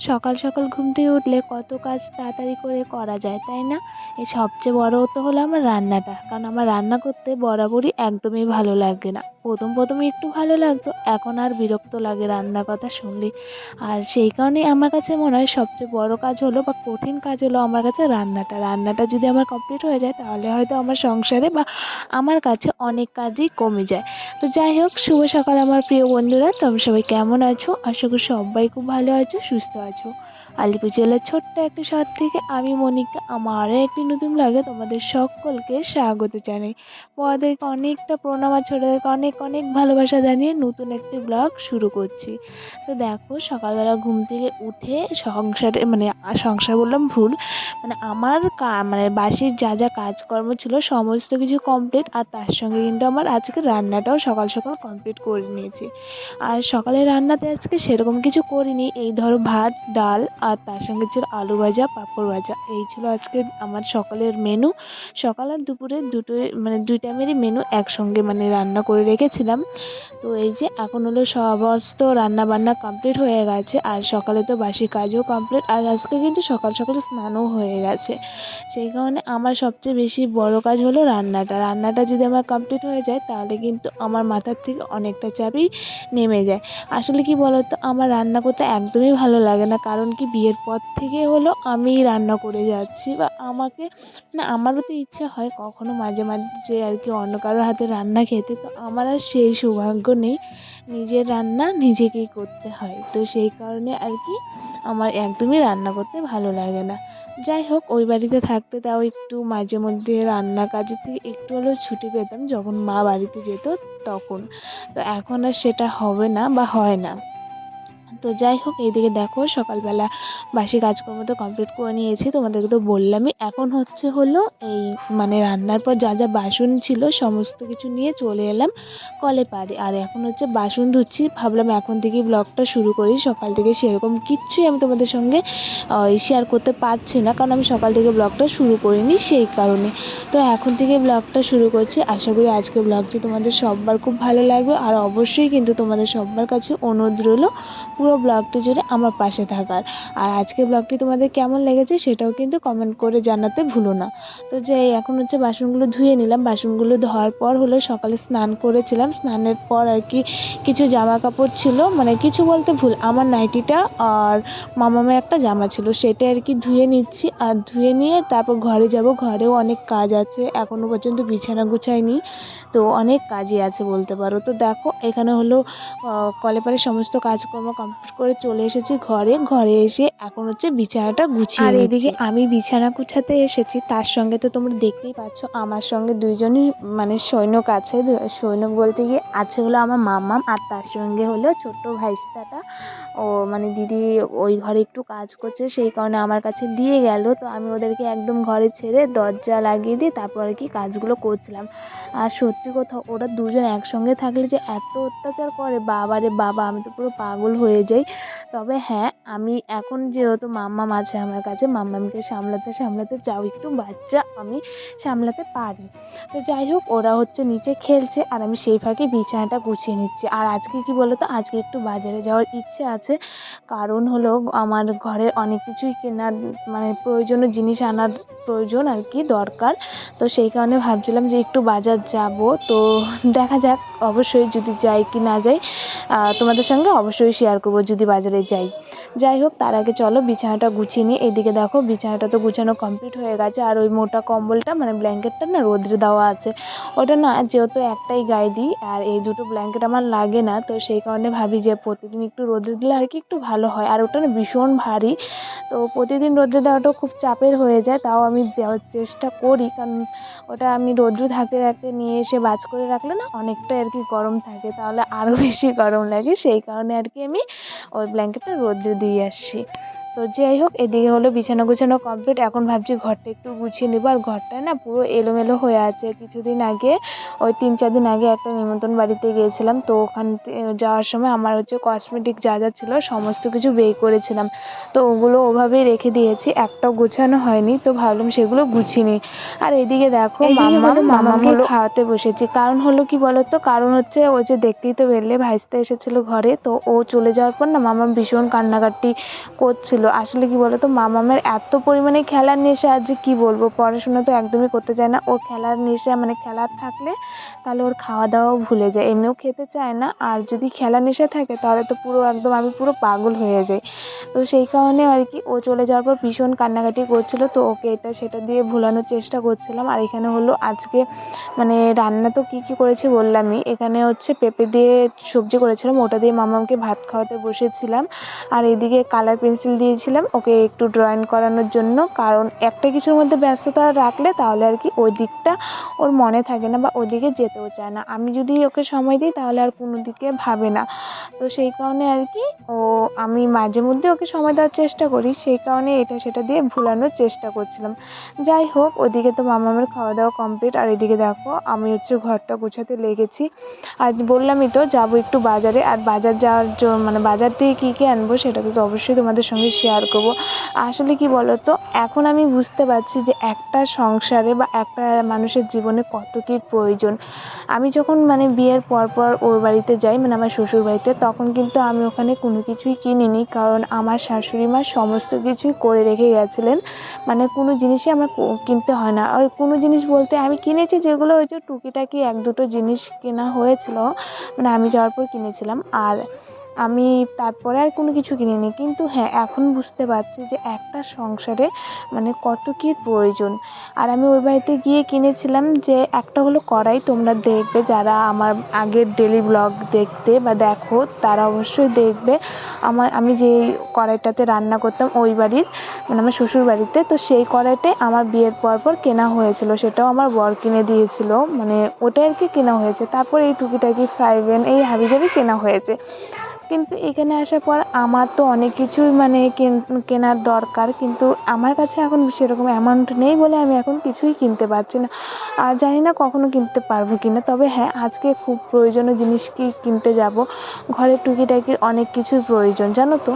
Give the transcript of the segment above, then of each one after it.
সকাল সকাল ঘুম থেকে উঠলে কত কাজ তাড়াতাড়ি করে করা যায়, তাই না? এই সবচেয়ে বড় তো হলো আমার রান্নাটা। কারণ আমার রান্না করতে বরাবরই একদমই ভালো লাগে না। প্রথম প্রথমে একটু ভালো লাগতো, এখন আর বিরক্ত লাগে রান্নার কথা শুনলে। আর সেই কারণে আমার কাছে মনে হয় সবচেয়ে বড় কাজ হলো বা কঠিন কাজ হলো আমার কাছে রান্নাটা। রান্নাটা যদি আমার কমপ্লিট হয়ে যায়, তাহলে হয়তো আমার সংসারে বা আমার কাছে অনেক কাজই কমে যায়। তো যাই হোক, শুভ সকাল আমার প্রিয় বন্ধুরা, তোমরা সবাই কেমন আছো? আশা করি সবাই খুব ভালো আছো, সুস্থ আছো। আলিপুর জেলার ছোট্ট একটি শহর থেকে আমি মনিকা আমার আরও একটি নতুন লাগে তোমাদের সকলকে স্বাগত জানাই। বড়দেরকে অনেকটা প্রণাম আর ছোটোদেরকে অনেক অনেক ভালোবাসা জানিয়ে নতুন একটি ব্লগ শুরু করছি। তো দেখো, সকালবেলা ঘুম থেকে উঠে সংসারে মানে সংসার বললাম ভুল মানে আমার মানে বাসির যা যা কাজকর্ম ছিল সমস্ত কিছু কমপ্লিট আর তার সঙ্গে কিন্তু আমার আজকে রান্নাটাও সকাল সকাল কমপ্লিট করে নিয়েছি। আর সকালে রান্নাতে আজকে সেরকম কিছু করিনি, এই ধরো ভাত, ডাল আর তার সঙ্গে ছিল আলু ভাজা, পাঁপড় ভাজা। এই ছিল আজকে আমার সকালের মেনু সকাল আর দুপুরে দুটোই মানে দুই টাইমেরই মেনু একসঙ্গে মানে রান্না করে রেখেছিলাম। তো এই যে এখন হলো সমস্ত রান্না বান্না কমপ্লিট হয়ে গেছে আর সকালে তো বাসি কাজও কমপ্লিট আর আজকে কিন্তু সকাল সকাল স্নানও হয়ে গেছে। সেই কারণে আমার সবচেয়ে বেশি বড় কাজ হলো রান্নাটা। রান্নাটা যদি আমার কমপ্লিট হয়ে যায় তাহলে কিন্তু আমার মাথার থেকে অনেকটা চাপই নেমে যায়। আসলে কি বলতো? আমার রান্না করতে একদমই ভালো লাগে না। কারণ কি বিয়ের পর থেকে হলো আমি রান্না করে যাচ্ছি বা আমাকে, না আমারও তো ইচ্ছা হয় কখনো মাঝে মাঝে আর কি অন্য কারোর হাতে রান্না খেতে, তো আমার আর সেই সৌভাগ্য নেই নিজের রান্না নিজেকেই করতে হয়। তো সেই কারণে আর কি আমার একদমই রান্না করতে ভালো লাগে না। যাই হোক, ওই বাড়িতে থাকতে তাও একটু মাঝে মধ্যে রান্নার কাজের থেকে একটু হলেও ছুটি পেতাম। যখন মা বাড়িতে যেত তখন। তো এখন আর সেটা হবে না বা হয় না। তো যাই হোক, এইদিকে দেখো সকালবেলা বাসি কাজকর্ম তো কমপ্লিট করে নিয়েছি। তোমাদেরকে তো বললামই, এখন হচ্ছে হলো এই মানে রান্নার পর যা যা বাসন ছিল সমস্ত কিছু নিয়ে চলে এলাম কলে পাড়ে। আর এখন হচ্ছে বাসন ধুচ্ছি, ভাবলাম এখন থেকেই ব্লগটা শুরু করি। সকাল থেকে সেরকম কিচ্ছুই আমি তোমাদের সঙ্গে শেয়ার করতে পারছি না, কারণ আমি সকাল থেকে ব্লগটা শুরু করিনি সেই কারণে। তো এখন থেকে ব্লগটা শুরু করছি। আশা করি আজকে ব্লগটি তোমাদের সবার খুব ভালো লাগবে। আর অবশ্যই কিন্তু তোমাদের সবার কাছে অনুরোধ রইল পুরো ব্লগটি জুড়ে আমার পাশে থাকার। আর আজকে ব্লগটি তোমাদের কেমন লেগেছে সেটাও কিন্তু কমেন্ট করে জানাতে ভুলো না। তো যে এখন হচ্ছে বাসনগুলো ধুয়ে নিলাম। বাসনগুলো ধোয়ার পর হলো সকালে স্নান করেছিলাম। স্নানের পর আর কি কিছু জামা কাপড় ছিল। মানে কিছু বলতে ভুল, আমার নাইটিটা আর মামামের একটা জামা ছিল। সেটা আর কি ধুয়ে নিচ্ছি। আর ধুয়ে নিয়ে তারপর ঘরে যাব। ঘরেও অনেক কাজ আছে। এখনও পর্যন্ত বিছানা গুছাইনি। তো অনেক কাজই আছে বলতে পারো। তো দেখো, এখানে হলো কলেপারে সমস্ত কাজকর্ম করে চলে এসেছি ঘরে। ঘরে এসে এখন হচ্ছে বিছানাটা গুছিয়ে আর এদিকে আমি বিছানা গুছাতে এসেছি তার সঙ্গে তো তোমরা দেখতেই পাচ্ছ আমার সঙ্গে দুইজনই মানে সৈনিক আছে সৈনিক বলতে গিয়ে আছে হলো আমার মামাম আর তার সঙ্গে হলো ছোট্ট ভাইস্তাটা। ও মানে দিদি ওই ঘরে একটু কাজ করছে সেই কারণে আমার কাছে দিয়ে গেল তো আমি ওদেরকে একদম ঘরে ছেড়ে দরজা লাগিয়ে দিয়ে তারপর আর কি কাজগুলো করছিলাম। আর সত্যি কথা ওরা দুজন একসঙ্গে থাকলে যে এত অত্যাচার করে বাবারে বাবা আমি তো পুরো পাগল হয়ে যাই। তবে হ্যাঁ আমি এখন যেহেতু মাম্মাম আছে আমার কাছে, মাম্মামকে সামলাতে সামলাতে যাও, একটু বাচ্চা আমি সামলাতে পারি। তো যাই হোক, ওরা হচ্ছে নিচে খেলছে আর আমি সেই ফাঁকে বিছানাটা গুছিয়ে নিচ্ছি। আর আজকে কি বলো তো আজকে একটু বাজারে যাওয়ার ইচ্ছে আছে। কারণ হলো আমার ঘরে অনেক কিছুই কেনার মানে প্রয়োজনীয় জিনিস আনার প্রয়োজন আর কি দরকার। তো সেই কারণে ভাবছিলাম যে একটু বাজার যাব। তো দেখা যাক, অবশ্যই যদি যাই কি না যাই তোমাদের সঙ্গে অবশ্যই শেয়ার করব যদি বাজারে যাই। যাই হোক, তার আগে চলো বিছানাটা গুছিয়ে নিই। এদিকে দেখো বিছানাটা তো গুছানো কমপ্লিট হয়ে গেছে। আর ওই মোটা কম্বলটা মানে ব্ল্যাঙ্কেটটা না রোদ্রে দেওয়া আছে। ওটা না যেহেতু একটাই গায়ে দিই, আর এই দুটো ব্ল্যাঙ্কেট আমার লাগে না, তো সেই কারণে ভাবি যে প্রতিদিন একটু রোদে দিলে আর কি একটু ভালো হয়। আর ওটা না ভীষণ ভারী। তো প্রতিদিন রোদ্রে দেওয়াটাও খুব চাপের হয়ে যায়, তাও আমি দেওয়ার চেষ্টা করি। কারণ ওটা আমি রৌদ্র থাকতে থাকতে নিয়ে এসে বাজ করে রাখলে না অনেকটাই আর কি গরম থাকে, তাহলে আরও বেশি গরম লাগে। সেই কারণে আর কি আমি ওই ব্ল্যাঙ্কেটটা রৌদ্রে দিয়ে আসছি তো যাই হোক এদিকে হলো বিছানা গুছানো কমপ্লিট এখন ভাবছি ঘরটা একটু গুছিয়ে নেব। আর ঘরটায় না পুরো এলোমেলো হয়ে আছে। কিছুদিন আগে ওই তিন চার দিন আগে একটা নিমন্ত্রণ বাড়িতে গিয়েছিলাম। তো ওখান যাওয়ার সময় আমার হচ্ছে কসমেটিক যা যা ছিল সমস্ত কিছু বের করেছিলাম। তো ওগুলো ওভাবেই রেখে দিয়েছি। একটাও গুছানো হয়নি। তো ভাবলাম সেগুলো গুছিয়ে নিই। আর এদিকে দেখো মামা মামাকে খাওয়াতে বসেছি। কারণ হলো কি বলতো? কারণ হচ্ছে ওই যে দেখতেই তো বেরলে ভাইস্তে এসেছিল ঘরে। তো ও চলে যাওয়ার পর না মামা ভীষণ কান্নাকাটি করছিল। আসলে কি বলতো, মামামের এত পরিমাণে খেলার নেশা যে কি বলব, পড়াশোনা তো একদমই করতে চায় না। ওর খেলার নেশা মানে খেলার থাকলে তাহলে ওর খাওয়া দাওয়াও ভুলে যায়। এমনিও খেতে চায় না, আর যদি খেলার নেশা থাকে তাহলে তো পুরো একদম আমি পুরো পাগল হয়ে যাই। তো সেই কারণে আর কি, ও চলে যাওয়ার পর ভীষণ কান্নাকাটি করছিল। তো ওকে এটা সেটা দিয়ে ভোলানোর চেষ্টা করছিলাম। আর এখানে হলো আজকে মানে রান্না তো কী কী করেছি বললামই। এখানে হচ্ছে পেঁপে দিয়ে সবজি করেছিলাম। ওটা দিয়ে মামাকে ভাত খাওয়াতে বসেছিলাম। আর এদিকে কালার পেন্সিল দিয়েছিলাম ওকে একটু ড্রয়িং করানোর জন্য। কারণ একটা কিছুর মধ্যে ব্যস্ততা রাখলে তাহলে আর কি ওই দিকটা ওর মনে থাকে না বা ওদিকে যেতেও চায় না। আমি যদি ওকে সময় দিই তাহলে আর কোনো দিকে ভাবে না। তো সেই কারণে আর কি ও, আমি মাঝে মধ্যে ওকে সময় দেওয়ার চেষ্টা করি। সেই কারণে এটা সেটা দিয়ে ভুলানোর চেষ্টা করছিলাম। যাই হোক, ওদিকে তো মামামের খাওয়া দাওয়া কমপ্লিট আর এদিকে দেখো আমি হচ্ছে ঘরটা গোছাতে লেগেছি। আর বললামই তো, যাব একটু বাজারে। আর বাজার যাওয়ার জন্য মানে বাজার থেকে কী কী আনব সেটা তো অবশ্যই তোমাদের সঙ্গে শেয়ার করব। আসলে কি বলো তো এখন আমি বুঝতে পারছি যে একটা সংসারে বা একটা মানুষের জীবনে কত কী প্রয়োজন। আমি যখন মানে বিয়ের পর পর ওর বাড়িতে যাই মানে আমার শ্বশুর বাড়িতে, তখন কিন্তু আমি ওখানে কোনো কিছুই কিনিনি। কারণ আমার শাশুড়ি মা সমস্ত কিছুই করে রেখে গেছিলেন। মানে কোনো জিনিসই আমার কিনতে হয় না। আর কোনো জিনিস বলতে আমি কিনেছি যেগুলো হচ্ছে টুকিটাকি এক দুটো জিনিস কেনা হয়েছিল মানে আমি যাওয়ার পর কিনেছিলাম। আর আমি তারপরে আর কোনো কিছু কিনিনি। কিন্তু হ্যাঁ এখন বুঝতে পারছি যে একটা সংসারে মানে কত কী প্রয়োজন। আর আমি ওই বাড়িতে গিয়ে কিনেছিলাম যে একটা হলো কড়াই, তোমরা দেখবে যারা আমার আগের ডেলি ব্লগ দেখতে বা দেখো, তারা অবশ্যই দেখবে। আমার, আমি যে কড়াইটাতে রান্না করতাম ওই বাড়ির মানে আমার শ্বশুর বাড়িতে। তো সেই কড়াইটাই আমার বিয়ের পর পর কেনা হয়েছিল, সেটাও আমার বর কিনে দিয়েছিল। মানে ওটাই আর কি কেনা হয়েছে। তারপর এই টুকিটাকি ফ্রাই প্যান এই হাবিজাবি কেনা হয়েছে। কিন্তু এখানে আসার পর আমার তো অনেক কিছুই মানে কেন- কেনার দরকার। কিন্তু আমার কাছে এখন সেরকম অ্যামাউন্ট নেই বলে আমি এখন কিছুই কিনতে পারছি না। আর জানি না কখনো কিনতে পারব কি না তবে হ্যাঁ আজকে খুব প্রয়োজনীয় জিনিস কি কিনতে যাব? ঘরের টুকিটাকির অনেক কিছুর প্রয়োজন, জানো তো?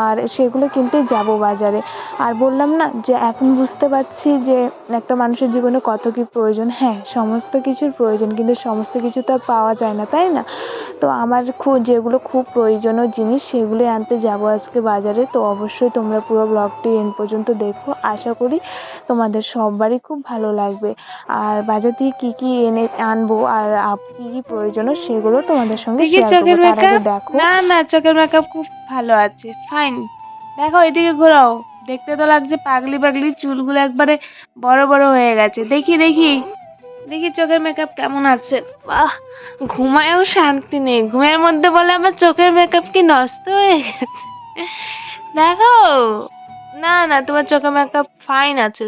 আর সেগুলো কিনতে যাব বাজারে। আর বললাম না যে এখন বুঝতে পারছি যে একটা মানুষের জীবনে কত কী প্রয়োজন। হ্যাঁ সমস্ত কিছুর প্রয়োজন। কিন্তু সমস্ত কিছু তো আর পাওয়া যায় না, তাই না? তো আমার খুব যেগুলো খুব প্রয়োজনীয় জিনিস সেগুলোই আনতে যাব আজকে বাজারে। তো অবশ্যই তোমরা পুরো ব্লগটি এন্ড পর্যন্ত দেখো। আশা করি তোমাদের সবারই খুব ভালো লাগবে। আর বাজার থেকে কী কী এনে আনব আর কী কী প্রয়োজনীয় সেগুলো তোমাদের সঙ্গে শেয়ার করব। দেখো। না না চোখের মেকআপ খুব ভালো আছে। ফাইন দেখো এদিকে ঘোরাও। দেখতে তো লাগছে পাগলি পাগলি চুলগুলো একবারে বড় বড় হয়ে গেছে। দেখি দেখি। দেখি চোখের মেকআপ কেমন আছে? বাহ, ঘুমায়ও শান্তি নেই। ঘুমের মধ্যে বলে আমার চোখের মেকআপ কি নষ্ট হয়ে গেছে? দেখো, না না, তোমার চোখের মেকআপ ফাইন আছে।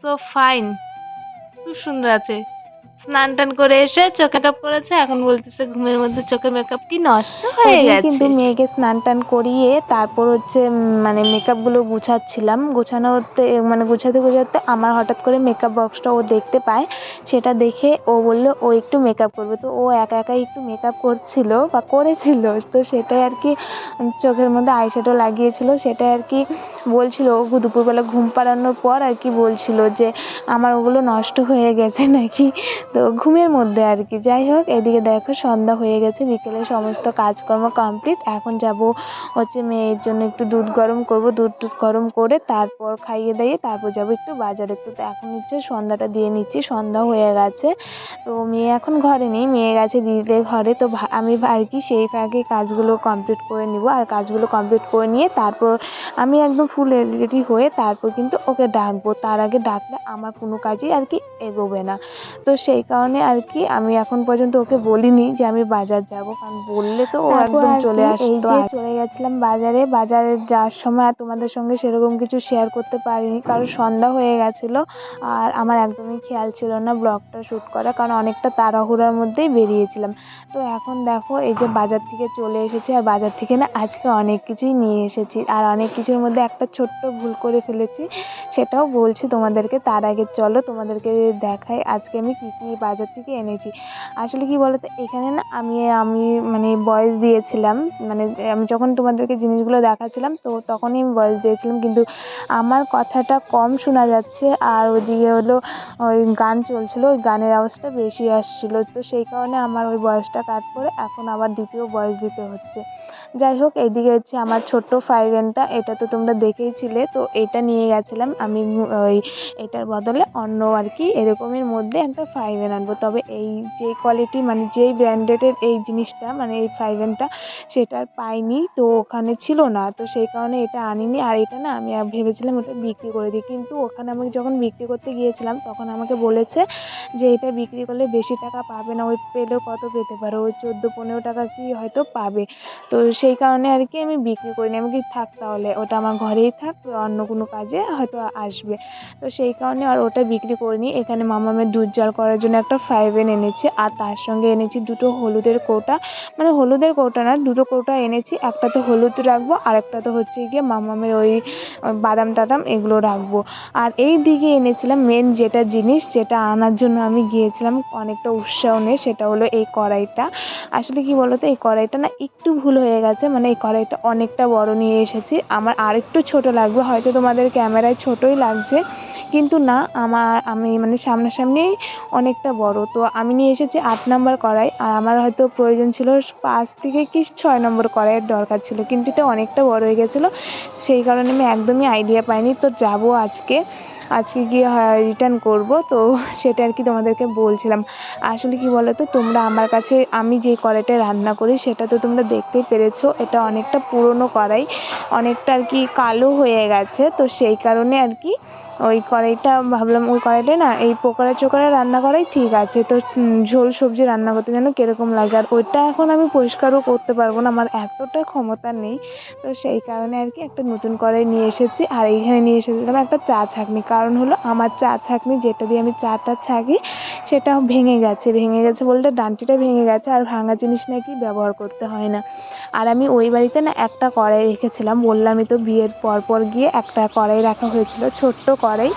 সো ফাইন খুব সুন্দর আছে। স্নান টান করে এসে চোখে মেকআপ করেছে এখন বলতেছে ঘুমের মধ্যে চোখের মেকআপ কি নষ্ট হয়ে গেছে। কিন্তু মেয়েকে স্নান টান করিয়ে তারপর হচ্ছে মানে মেকআপগুলো গুছাচ্ছিলাম। গোছানোতে মানে গুছাতে গোছাতে আমার হঠাৎ করে মেকআপ বক্সটা ও দেখতে পায়। সেটা দেখে ও বলল ও একটু মেকআপ করবে। তো ও একা একাই একটু মেকআপ করছিল বা করেছিল। তো সেটাই আর কি চোখের মধ্যে আইশ্যাডো লাগিয়েছিল। সেটাই আর কি বলছিল। ও দুপুরবেলা ঘুম পাড়ানোর পর আর কি বলছিল যে আমার ওগুলো নষ্ট হয়ে গেছে নাকি? তো ঘুমের মধ্যে আর কি। যাই হোক, এদিকে দেখো সন্ধ্যা হয়ে গেছে, বিকেলে সমস্ত কাজকর্ম কমপ্লিট। এখন যাব হচ্ছে মেয়ের জন্য একটু দুধ গরম করব, দুধ টুধ গরম করে তারপর খাইয়ে দাইয়ে তারপর যাব একটু বাজারে। তো এখন হচ্ছে সন্ধ্যাটা দিয়ে নিচ্ছি, সন্ধ্যা হয়ে গেছে। তো মেয়ে এখন ঘরে নেই, মেয়ে গেছে দিদিদের ঘরে। তো আমি আর কি সেই ফাঁকে কাজগুলো কমপ্লিট করে নিব আর কাজগুলো কমপ্লিট করে নিয়ে তারপর আমি একদম ফুল রেডি হয়ে তারপর কিন্তু ওকে ডাকবো। তার আগে ডাকলে আমার কোনো কাজই আর কি এগোবে না। তো সেই কারণে আর কি আমি এখন পর্যন্ত ওকে বলিনি যে আমি বাজার যাব। কারণ বললে তো ও একদম চলে আসতো চলে গেছিলাম বাজারে বাজারে যাওয়ার সময় আর তোমাদের সঙ্গে সেরকম কিছু শেয়ার করতে পারিনি কারণ সন্ধ্যা হয়ে গেছিল আর আমার একদমই খেয়াল ছিল না ব্লগটা শ্যুট করা কারণ অনেকটা তাড়াহুড়োর মধ্যেই বেরিয়েছিলাম। তো এখন দেখো এই যে বাজার থেকে চলে এসেছি আর বাজার থেকে না আজকে অনেক কিছুই নিয়ে এসেছি আর অনেক কিছুর মধ্যে একটা ছোট্ট ভুল করে ফেলেছি সেটাও বলছি তোমাদেরকে তার আগে। চলো তোমাদেরকে দেখাই আজকে আমি কী কী বাজার থেকে এনেছি। আসলে কি বলতো, এখানে না আমি আমি মানে ভয়েস দিয়েছিলাম মানে আমি যখন তোমাদেরকে জিনিসগুলো দেখাচ্ছিলাম, তো তখনই আমি ভয়েস দিয়েছিলাম, কিন্তু আমার কথাটা কম শোনা যাচ্ছে, আর ওদিকে হলো ওই গান চলছিলো, ওই গানের আওয়াজটা বেশি আসছিল, তো সেই কারণে আমার ওই ভয়েসটা কাট করে এখন আবার দ্বিতীয় ভয়েস দিতে হচ্ছে। যাই হোক এইদিকে হচ্ছে আমার ছোট্ট ফাইভেনটা এটা তো তোমরা দেখেইছিলে, তো এটা নিয়ে গেছিলাম, আমি ওই এটার বদলে অন্য আর কি এরকমের মধ্যে একটা ফাইভেন আনব। তবে এই যে কোয়ালিটি মানে যেই ব্র্যান্ডেডের এই জিনিসটা মানে এই ফাইভেনটা সেটা পাইনি, তো ওখানে ছিল না। তো সেই কারণে এটা আনিনি। আর এটা না, আমি ভেবেছিলাম ওটা বিক্রি করে দিই। কিন্তু ওখানে আমি যখন বিক্রি করতে গিয়েছিলাম, তখন আমাকে বলেছে যে এটা বিক্রি করলে বেশি টাকা পাবে না। ওই পেলেও কত পেতে পারো? ওই চোদ্দ, পনেরো টাকা কি হয়তো পাবে? তো সেই কারণে আর কি আমি বিক্রি করিনি। আমি কি থাক তাহলে, ওটা আমার ঘরেই থাক, অন্য কোনো কাজে হয়তো আসবে। তো সেই কারণে আর ওটা বিক্রি করিনি। এখানে মামামের দুধ জাল করার জন্য একটা ফাইভেন এনেছি। আর তার সঙ্গে এনেছি দুটো হলুদের কৌটা। মানে হলুদের কৌটা না, দুটো কৌটা এনেছি। একটাতে হলুদ রাখব আর একটাতে হচ্ছে গিয়ে মামামের ওই বাদাম টাদাম এগুলো রাখব। আর এই দিকে এনেছিলাম মেন যেটা জিনিস, যেটা আনার জন্য আমি গিয়েছিলাম অনেকটা উৎসাহ নিয়ে, সেটা হলো এই কড়াইটা। আসলে কি বলো তো এই কড়াইটা না একটু ভুল হয়ে গেছে। মানে এই কড়াইটা অনেকটা বড় নিয়ে এসেছি। আমার আরেকটু ছোট লাগবে। হয়তো তোমাদের ক্যামেরায় ছোটই লাগছে। কিন্তু না, আমার, আমি মানে সামনাসামনি অনেকটা বড়। তো আমি নিয়ে এসেছি আট নম্বর কড়াই, আর আমার হয়তো প্রয়োজন ছিল পাঁচ থেকে কি ছয় নম্বর কড়াইয়ের দরকার ছিল, কিন্তু এটা অনেকটা বড় হয়ে গেছিল। সেই কারণে আমি একদমই আইডিয়া পাইনি। তো যাব আজকে। আজকে গিয়ে রিটার্ন করব, তো সেটা আর কি তোমাদেরকে বলছিলাম। আসলে কি বলো তো তোমরা আমার কাছে, আমি যে কড়াইটায় রান্না করি, সেটা তো তোমরা দেখতেই পেরেছ, এটা অনেকটা পুরনো কড়াই, অনেকটা আর কি কালো হয়ে গেছে, তো সেই কারণে আর কি ওই কড়াইটা ভাবলাম, ওই কড়াইটায় না, এই পোকোড়া চোকোড়া রান্না করাই ঠিক আছে, তো ঝোল সবজি রান্না করতে যেন কীরকম লাগে, আর ওইটা এখন আমি পরিষ্কারও করতে পারব না, আমার এতটা ক্ষমতা নেই, তো সেই কারণে আর কি একটা নতুন কড়াই নিয়ে এসেছি, আর এইখানে নিয়ে এসেছিলাম একটা চা ছাঁকনি কারণ হলো আমার চা ছাঁকনি, যেটা দিয়ে আমি চাটা ছাঁকি, সেটা ভেঙে গেছে। ভেঙে গেছে বলতে ডান্টিটা ভেঙে গেছে আর ভাঙা জিনিস নাকি ব্যবহার করতে হয় না। আর আমি ওই বাড়িতে না একটা কড়াই রেখেছিলাম। বললামই তো বিয়ের পর পর গিয়ে একটা কড়াই রাখা হয়েছিল, ছোট্ট কড়াই।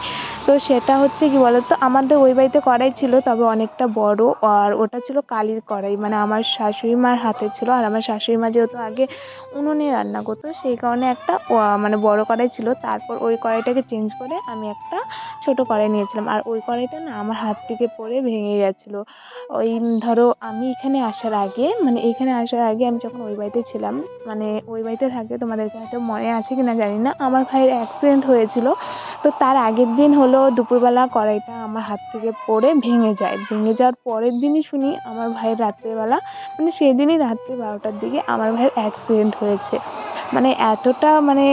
তো সেটা হচ্ছে কি বলতো? আমাদের ওই বাড়িতে কড়াই ছিল, তবে অনেকটা বড়। আর ওটা ছিল কালির কড়াই মানে আমার শাশুড়ি মার হাতে ছিল। আর আমার শাশুড়ি মা যেহেতু আগে উনুনে রান্না করতো, সেই কারণে একটা মানে বড় কড়াই ছিল। তারপর ওই কড়াইটাকে চেঞ্জ করে আমি একটা ছোট কড়াই নিয়েছিলাম। আর ওই কড়াইটা না, আমার হাত থেকে পড়ে ভেঙে গেছিল। ওই, ধরো, আমি এখানে আসার আগে মানে এখানে আসার আগে আমি যখন ওই বাড়িতে ছিলাম মানে ওই বাড়িতে থাকে তোমাদেরকে হয়তো মনে আছে কি না জানি না। আমার ভাইয়ের অ্যাক্সিডেন্ট হয়েছিল। তো তার আগের দিন হলো দুপুরবেলা কড়াইটা আমার হাত থেকে পড়ে ভেঙে যায়। ভেঙে যাওয়ার পরের দিনই শুনি আমার ভাইয়ের রাত্রেবেলা মানে সেদিনই রাত্রি বারোটার দিকে আমার ভাইয়ের অ্যাক্সিডেন্ট হয়েছে। মানে এতটা মানে